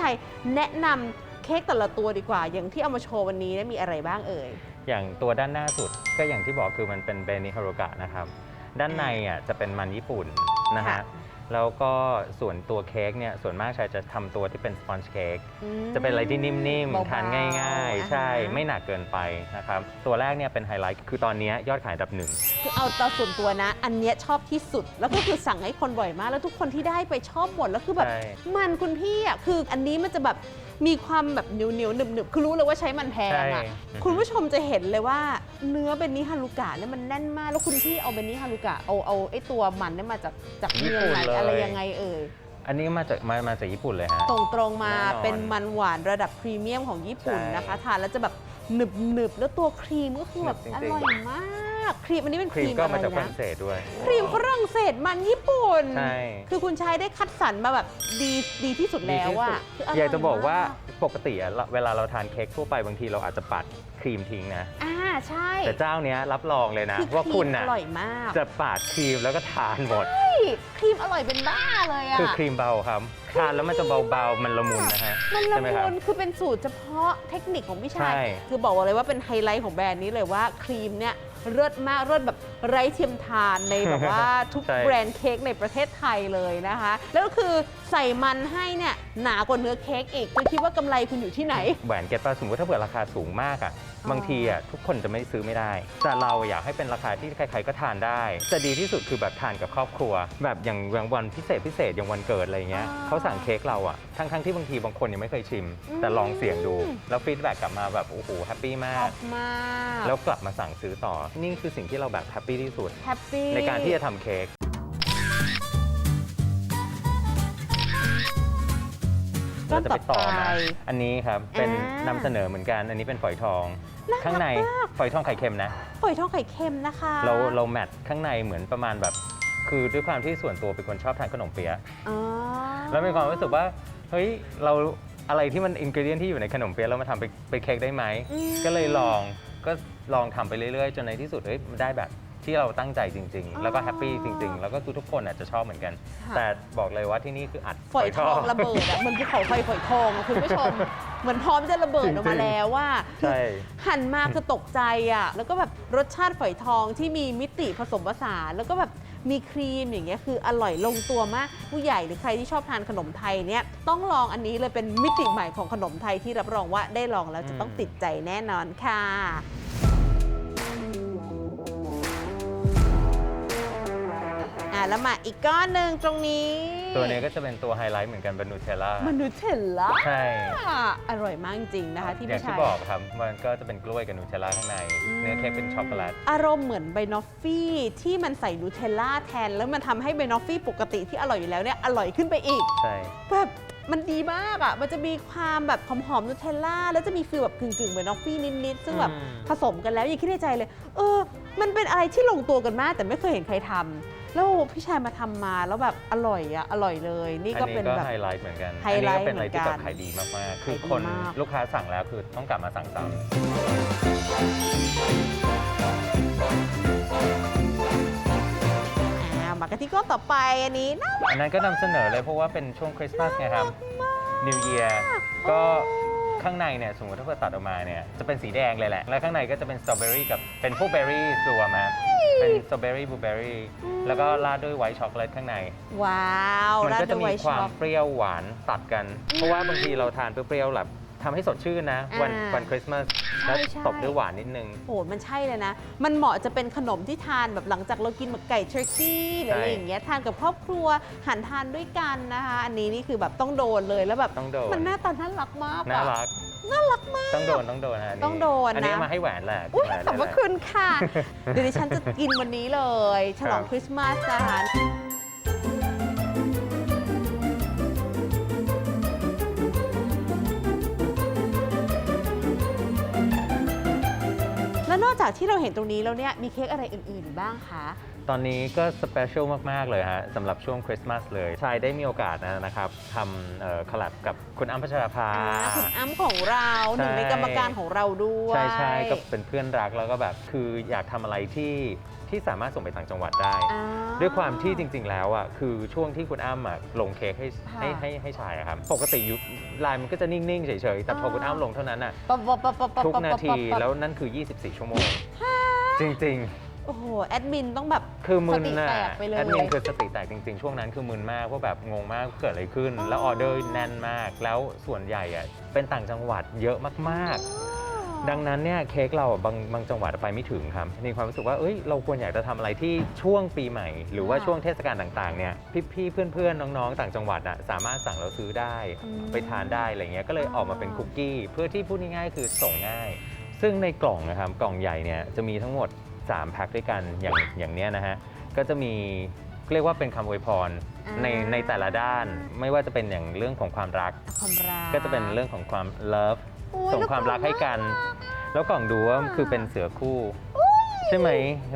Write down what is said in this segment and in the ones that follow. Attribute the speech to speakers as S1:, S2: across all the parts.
S1: ชัยแนะนำเค้กแต่ละตัวดีกว่า อย่างที่เอามาโชว์วันนี้เนี่ยมีอะไรบ้างเอ่ย
S2: อย่างตัวด้านหน้าสุดก็อย่างที่บอกคือมันเป็นเบนิฮารุกะนะครับ ด้านในอะจะเป็นมันญี่ปุ่นนะ
S1: ค่ะ
S2: ฮะ แล้วก็ส่วนตัวเค้กเนี่ยส่วนมากชายจะทำตัวที่เป็นสปอนจ์เค้ก
S1: อืม
S2: จะเป็นอะไรที่นิ่ม
S1: เบา
S2: ๆ
S1: ๆ
S2: ทานง่าย
S1: อ่า
S2: ๆใช่
S1: ฮะ
S2: ไม่หนักเกินไปนะครับ ตัวแรกเนี่ยเป็นไฮไลท์คือตอนนี้ยอดขายอันดับหนึ่ง
S1: คือเอาตาส่วนตัวนะ อันเนี้ยชอบที่สุด แล้วก็คือสั่งให้คนบ่อยมาก แล้วทุกคนที่ได้ไปชอบหมด แล้วคือแบบ
S2: ใช่
S1: มันคุณพี่อะ คืออันนี้มันจะแบบ มีความแบบเหนียวเหนียวๆหนึบหนึบๆคือรู้เลยว่าใช้มันแพง
S2: ใช่
S1: อะคุณผู้ชมจะเห็นเลยว่าเนื้อเบนนิฮารุกะเนี่ยมันแน่นมาก แล้วคุณพี่เอาเบนนิฮารุกะเอาเอาไอ้ตัวมันเนี่ยมาจากจากเมืองไหนอะไรยังไงเอ่ย
S2: อันนี้มาจากมามาจากญี่ปุ่นเลยฮะ
S1: ส่งตรงมา
S2: แน่นอน
S1: เป็นมันหวานระดับพรีเมียมของญี่ปุ่น
S2: ใช่
S1: นะคะ ทานแล้วจะแบบ หนึบหนึบๆแล้วตัวครีมก็คือแบบ
S2: หนึบ
S1: อ
S2: จริงๆ
S1: ร่อยมาก ครีมอันนี้เป็น
S2: ค
S1: ค
S2: รี
S1: รี
S2: ม
S1: ม
S2: ก็
S1: อะไร
S2: มาจากฝรั่
S1: นะ
S2: งเศสด้วย
S1: ครีมฝรั่งเศสมันญี่ปุ่น
S2: ใช่
S1: คือคุณชายได้คัดสรรมาแบบดีดีที่สุดแล้วอะคืร่
S2: อยากจะบอกว่า
S1: ม
S2: ปกติอะเวลาเราทานเค้กทั่วไปบางทีเราอาจจะปัดครีมทิ้งนะ
S1: อ่าใช่
S2: แต่เจ้าเนี้ยรับรองเลยนะ
S1: คือ
S2: ว่า
S1: ครี
S2: คุ
S1: ม
S2: ณ
S1: อ
S2: น่ะ
S1: ร่อยมาก
S2: จะปาดครีมแล้วก็ทานหมด
S1: ใช่ ครีมอร่อยเป็นบ้าเลยอะ
S2: คือครีมเบาครับทานแล้วมันจะเบาๆ มันละมุนนะฮะ
S1: มันละ
S2: ใช่ไหมครั
S1: มุ
S2: บ
S1: นคือเป็นสูตรเฉพาะเทคนิคของพี่ชาย
S2: ใช่
S1: คือบอกเลยว่าเป็นไฮไลท์ของแบรนด์นี้เลยว่าครีมเนี่ยเลิศมากเลิศแบบ ไร้เทียมทานในแบบว่าทุก
S2: ใช่
S1: แบรนด์เค้กในประเทศไทยเลยนะคะ แล้วก็คือใส่มันให้เนี่ยหนากว่าเนื้อเค้กอีกคุณคิดว่ากำไรคุณอยู่ที่ไหน
S2: แหวนเก็ตปาสมมติถ้าเผื่อราคาสูงมากอะบางทีอะทุกคนจะไม่ซื้อไม่ได้ แต่เราอยากให้เป็นราคาที่ใครๆก็ทานได้ จะดีที่สุดคือแบบทานกับครอบครัว แบบอย่างวันพิเศษพิเศษอย่างวันเกิดอะไรเงี้ย
S1: อ่า
S2: เขาสั่งเค้กเราอะทั้งๆที่บางทีบางคนยังไม่เคยชิม
S1: อืม
S2: แต่ลองเสี่ยงดู แล้วฟีดแบ็กกลับมาแบบโอ้โหแฮปปี้มา
S1: อกอกมาก
S2: แล้วกลับมาสั่งซื้อต่อ นี่คือสิ่งที่เราแบบแฮปปี้ที่สุด
S1: แฮปปี้
S2: ในการที่จะทำเค้ก
S1: ก้อ
S2: เรา
S1: น
S2: จะ
S1: ต่
S2: ไป
S1: อ
S2: ต่อ
S1: ไป
S2: มา อันนี้ครับ เป็น
S1: อ่าน
S2: นำเสนอเหมือนกัน อันนี้เป็นฝอยทอง
S1: น่ารัก
S2: ข้างใน
S1: มาก
S2: ฝอยทองไข่เค็มนะ
S1: ฝอยทองไข่เค็มนะคะ
S2: เราเราแมทข้างในเหมือนประมาณแบบ คือด้วยความที่ส่วนตัวเป็นคนชอบทานขนมเปี๊ยะ
S1: อ๋อ
S2: แล้วมีความรู้สึกว่า เฮ้ย เราอะไรที่มันอินกิเดียนที่อยู่ในขนมเปี๊ยะเรามาทำเป็นเป็นเค้กได้ไหม
S1: อืม
S2: ก็เลยลอง ก็ลองทำไปเรื่อยๆ จนในที่สุด เฮ้ย มันได้แบบ ที่เราตั้งใจจริง
S1: อ๋อ
S2: ๆแล้วก็แฮปปี้จริง ๆ แล้วก็ทุกๆคนอาจจะชอบเหมือนกัน
S1: ค่ะ
S2: แต่บอกเลยว่าที่นี่คืออัด
S1: ฝอยทองระเบิดอะเหมือนภูเขาไฟฝอยทองอะคุณผู้ชม เหมือนพร้อมจะระเบิดออกมาแล้วว่า
S2: ใช่
S1: หันมาคือตกใจอะแล้วก็แบบรสชาติฝอยทองที่มีมิติผสมผสาน แล้วก็แบบมีครีมอย่างเงี้ยคืออร่อยลงตัวมาก ผู้ใหญ่หรือใครที่ชอบทานขนมไทยเนี่ยต้องลองอันนี้เลยเป็นมิติใหม่ของขนมไทยที่รับรองว่าได้ลองแล้วจะต้อง
S2: อืม
S1: ติดใจแน่นอนค่ะ แล้วมาอีกก้อนหนึ่งตรงนี้
S2: ตัวนี้ก็จะเป็นตัวไฮไลท์เหมือนกันเป็นนูเทลล่า
S1: มันนูเทลล่า
S2: ใช่
S1: อร่อยมากจริงๆนะคะที่
S2: อ
S1: พี่
S2: ย่างที่
S1: ชาย
S2: บอกครับ มันก็จะเป็นกล้วยกับนูเทลล่าข้างใน
S1: อืม
S2: เนื้อเค้กเป็นช็อกโกแลต
S1: อารมณ์เหมือนไบนอฟฟี่ที่มันใส่นูเทลล่าแทน แล้วมันทำให้ไบนอฟฟี่ปกติที่อร่อยอยู่แล้วเนี่ยอร่อยขึ้นไปอีก
S2: ใช่
S1: แบบมันดีมากอะ มันจะมีความแบบหอมๆนูเทลล่า แล้วจะมีฟีลแบบกึ่งๆเหมือนนอฟฟี่นิดๆ ซึ่งแบบ
S2: อืม
S1: ผสมกันแล้วยังคิดในใจเลย เออ มันเป็นอะไรที่ลงตัวกันมาก แต่ไม่เคยเห็นใครทำ แล้วพี่ชายมาทำมาแล้วแบบอร่อยอะอร่อยเลย นี่
S2: อัน
S1: ก็
S2: นี้
S1: เป็น
S2: ก็
S1: แบบ
S2: ไฮไลท์เหมือนกัน
S1: ไฮ
S2: อัน
S1: ไล
S2: นี้
S1: ท์
S2: ก็เป็นอะไรที่
S1: เหมื
S2: แบ
S1: อนกัน
S2: บขายดีมากๆ คือ
S1: ขายดี
S2: คน
S1: มาก
S2: ลูกค้าสั่งแล้วคือต้องกลับมาสั่งซ้
S1: อ่ามากันที่ก้อนต่อไปอันนี้น่าำ
S2: อันนั้นก็นำเสนอเลยเพราะว่าเป็นช่วงคริสต์มาสไงครับ New Year ก็ ข้างในเนี่ยสมมติถ้าเกิดตัดออกมาเนี่ยจะเป็นสีแดงเลยแหละ แล้วข้างในก็จะเป็นสตรอเบอรี่กับเป็นพวกเบอร์รี่รวมมาเป็นสตรอเบอรี่บลูเบอรี่แล้วก็ราดด้วยไวท์ช็อกโกแลตข้างใน
S1: ว้าว
S2: มัน
S1: ราด
S2: ก็
S1: ด้
S2: จะ
S1: วย
S2: มี
S1: ไวท์
S2: ควา
S1: ช็
S2: ม
S1: อก
S2: เปรี้ยวหวานตัดกัน เพราะว่าบางทีเราทานเปรี้ยวๆแบบ ทำให้สดชื่นนะ วัน
S1: อ่า
S2: วันคริสต์มาส
S1: ใช่
S2: แล้ว
S1: ใช่
S2: ตบด้วยหวานนิดนึง
S1: โหมันใช่เลยนะ มันเหมาะจะเป็นขนมที่ทานแบบหลังจากเรากินแบบไก่เทอร์กี้หรืออะไร
S2: ใช่
S1: อย่างเงี้ยทานกับครอบครัวหันทานด้วยกันนะคะ อันนี้นี่คือแบบต้องโดนเลยแล้วแบบ
S2: ต้องโดน
S1: มันหน้าตาน่ารักมากอะ
S2: น่ารัก
S1: น่ารักมาก
S2: ต้องโดนต้องโดนฮะ
S1: ต้องโดนนะ
S2: อันนี้มาให้แหวนแหละ
S1: อุ้ย
S2: แหวน
S1: ขอบพระ
S2: แหละ
S1: คุณค่ะ เดี๋ยวดิฉันจะกินวันนี้เลย ฉลอง
S2: ครับ
S1: คริสต์มาสนะคะ จากที่เราเห็นตรงนี้แล้วเนี่ยมีเค้กอะไรอื่นๆอีกบ้างคะ
S2: ตอนนี้ก็สเปเชียลมาก ๆ เลยฮะสำหรับช่วงคริสต์มาสเลย ชายได้มีโอกาสนะนะครับทำคอลแลบกับคุณอ้ำพัชราภา
S1: อ่าคุณอ้ำของเราหนึ่งใน
S2: ใช่
S1: กรรมการของเราด้วย
S2: ใช่ใช่ก็เป็นเพื่อนรักแล้วก็แบบคืออยากทำอะไรที่ ที่สามารถส่งไปต่างจังหวัดได้
S1: อ่า
S2: ด้วยความที่จริง ๆ แล้วอะคือช่วงที่คุณอ้ำอะลงเค้กให้
S1: ค่ะ
S2: ให้ให้ให้ชายอะครับปกติยุลายมันก็จะนิ่ง ๆ เฉย ๆ แต่พอคุณอ้ำลงเท่านั้นอะ
S1: ปั๊บปั๊บปั๊บปั๊บปั๊บ
S2: ทุกนาที
S1: ปั๊บปั๊บ
S2: แล้วนั่นคือ 24 ชั่วโมง จริง
S1: โอ้โห แอดมินต้องแบบ
S2: ๆ คือมึน
S1: สติ
S2: น่ะ
S1: แตกไปเลย
S2: แอดมินคือสติแตกจริง ๆ ช่วงนั้นคือมึนมากเพราะแบบงงมากเกิดอะไรขึ้น แล้วออเดอร์แน่นมาก แล้วส่วนใหญ่อะเป็นต่างจังหวัดเยอะมากๆ ดังนั้นเนี่ยเค้กเราอะบางบางจังหวัดไปไม่ถึงครับมีความรู้สึกว่าเอ้ยเราควรอยากจะทำอะไรที่ช่วงปีใหม่ หรือว่า
S1: ค่ะ
S2: ช่วงเทศกาลต่างๆเนี่ยพี่ๆเพื่อนๆน้องๆ ต่างจังหวัดอะสามารถสั่งเราซื้อได้
S1: อืม
S2: ไปทานได้อะไรเงี้ยก็เลย
S1: อ๋อ
S2: ออกมาเป็นคุกกี้เพื่อที่พูดง่ายๆคือส่งง่าย ซึ่งในกล่องนะครับกล่องใหญ่เนี่ยจะมีทั้งหมด 3 แพ็คด้วยกันอย่างอย่างเนี้ยนะฮะก็จะมีเรียกว่าเป็นคำอวยพรในในแต่ละด้านไม่ว่าจะเป็นอย่างเรื่องของความรัก
S1: ความรัก
S2: ก็จะเป็นเรื่องของความ love
S1: โอ้ย
S2: ส่งความรักให้กัน แล้วกล่องดูว่าคือเป็นเสือคู่ ใช่ไหม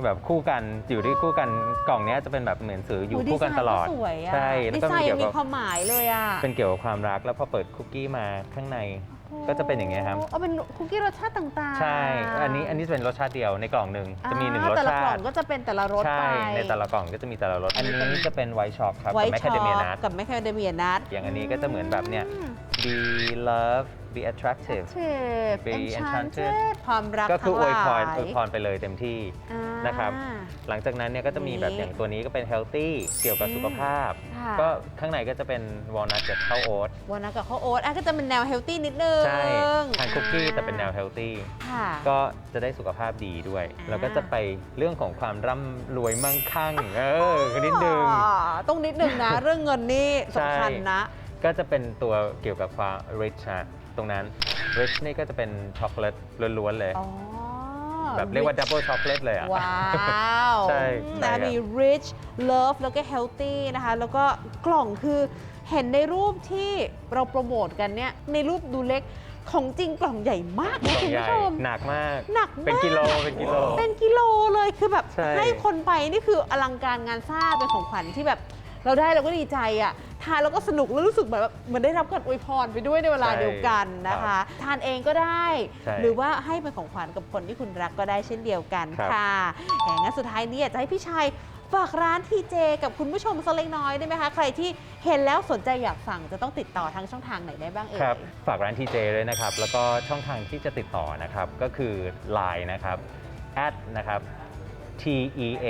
S2: แบบคู่กันอยู่ที่คู่กันกล่องเนี้ยจะเป็นแบบเหมือนเสืออยู่
S1: โดี
S2: คู่กัน
S1: ไซ
S2: ตลอด
S1: สวยอะ
S2: ใช่แล้ว
S1: ดี
S2: ก็
S1: ไซ
S2: มี
S1: น์
S2: เกี่ยว
S1: มี
S2: กับ
S1: ความหมายเลยอะ
S2: เป็นเกี่ยวกับความรักแล้วพอเปิดคุกกี้มาข้างใน ก็จะเป็นอย่างเงี้ยครับ
S1: เอาเป็นคุกกี้รสชาติต่างๆ
S2: ใช่ อันนี้อันนี้จะเป็นรสชาติเดียวในกล่องหนึ่งจะมีหนึ่ง
S1: อ่าร
S2: ส
S1: แต่ละ
S2: ชาก
S1: ล่อ
S2: ติ
S1: งก็จะเป็นแต่ละรส
S2: ใช่
S1: ไป
S2: ในแต่ละกล่องก็จะมีแต่ละรส
S1: อั
S2: อั
S1: น
S2: น
S1: นี้
S2: นี้จะเป็นไวท์ช็อกครับ
S1: ไว
S2: กับแมค
S1: ท์
S2: คา
S1: ช็อ
S2: เดเมีย
S1: ก
S2: นัท
S1: กับแมคคาเดเมียนัท
S2: อย่างอันนี้ก็จะเหมือนแบบเนี้ย be love be attractive Be enchanted
S1: ความรัก
S2: ก็คืออวยพร
S1: ทั้งหลา
S2: อวยพรไปเลยเต็มที่
S1: อ่า
S2: นะครับ หลังจากนั้นเนี่ยก็จะมีแบบ
S1: นี่
S2: อย่างตัวนี้ก็เป็น healthy เกี่ยวกับ
S1: อืม
S2: สุขภาพ
S1: ค่ะ
S2: ก็ข้างในก็จะเป็นวอลนัทกับข้าวโอ๊ต
S1: วันนั้นกับข้าวโอ๊ตอะก็จะเป็นแนวเฮลตี้นิดนึง
S2: ใช่ทานคุกกี้แต่เป็นแนว healthy
S1: ค่ะ
S2: ก็จะได้สุขภาพดีด้วย
S1: อ่า
S2: แล้วก็จะไปเรื่องของความร่ำรวยมั่งคั่ง เออนิดนึง
S1: อ๋อต้องนิดนึงนะ เรื่องเงินนี่สำคัญนะ
S2: ก็จะเป็นตัวเกี่ยวกับความ rich ฮะตรงนั้น rich นี่ก็จะเป็นช็อกโกแลตล้วนๆเลย
S1: อ๋อ
S2: แบบเรียกว่า double chocolate เลยอะ
S1: ว้าว
S2: ใช่
S1: นะ
S2: ใช่ครับ
S1: มี rich love แล้วก็ healthy นะคะ แล้วก็กล่องคือเห็นในรูปที่เราโปรโมทกันเนี่ย ในรูปดูเล็กของจริงกล่องใหญ่มาก
S2: ก
S1: นะ
S2: ล่อง
S1: คุณ
S2: ใหญ่
S1: ผู้ชม
S2: หนักมาก
S1: หนักมาก
S2: เป็นกิโลเป็นกิโล
S1: เป็นกิโลเลยคือแบบ
S2: ใช่
S1: ให้คนไปนี่คืออลังการงานสร้างเป็นของขวัญที่แบบ เราได้เราก็ดีใจอะ ทานแล้วก็สนุกแล้วรู้สึกแบบว่าเหมือนได้รับการอวยพรไปด้วยในเวลาเดียวกันนะคะ ทานเองก็ได้
S2: ใช่
S1: หรือว่าให้เป็นของขวัญกับคนที่คุณรักก็ได้เช่นเดียวกัน
S2: ครับ
S1: ค่ะอย่างนั้นสุดท้ายนี้อยากจะให้พี่ชัยฝากร้านทีเจกับคุณผู้ชมสักเล็กน้อยได้ไหมคะ ใครที่เห็นแล้วสนใจอยากสั่งจะต้องติดต่อทางช่องทางไหนได้บ้างเอ่ย
S2: ครับ ฝากร้าน TJ เลยนะครับ แล้วก็ช่องทางที่จะติดต่อนะครับ ก็คือ Line นะครับ at นะครับ T E A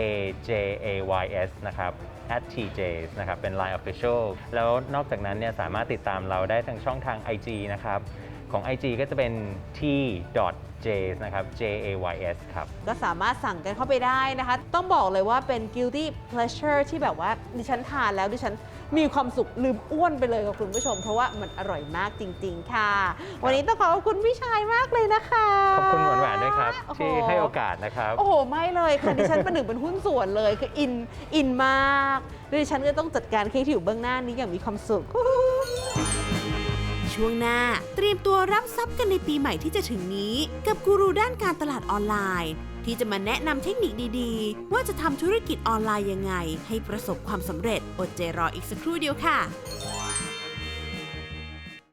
S2: J A Y S นะครับ at TJ นะครับ เป็น Line Official แล้วนอกจากนั้นเนี่ยสามารถติดตามเราได้ทางช่องทาง IG นะครับ ของ IG ก็จะเป็น t j นะครับ J A Y S ครับ
S1: ก็สามารถสั่งกันเข้าไปได้นะคะ ต้องบอกเลยว่าเป็น guilty pleasure ที่แบบว่าดิฉันทานแล้วดิฉัน มีความสุขลืมอ้วนไปเลยกับคุณผู้ชม เพราะว่ามันอร่อยมากจริง ๆ ค่ะ วันนี้ต้องขอขอบคุณพี่ชายมากเลยนะคะ
S2: ขอบคุณหวานหวานๆด้วยครับ
S1: โอ้โที่
S2: ให้โอกาสนะครับ
S1: โอ้โห ไม่เลยค่ะดิฉันเป็นหนึ่งเป็นหุ้นส่วนเลยคืออินอินมากดิฉันก็ต้องจัดการเค้กที่อยู่เบื้องหน้านี้อย่างมีความสุข
S3: ช่วงหน้า เตรียมตัวรับทรัพย์กันในปีใหม่ที่จะถึงนี้ กับกูรูด้านการตลาดออนไลน์ ที่จะมาแนะนำเทคนิคดีๆ ว่าจะทำธุรกิจออนไลน์ยังไง ให้ประสบความสำเร็จอดใจรออีกสักครู่เดียวค่ะ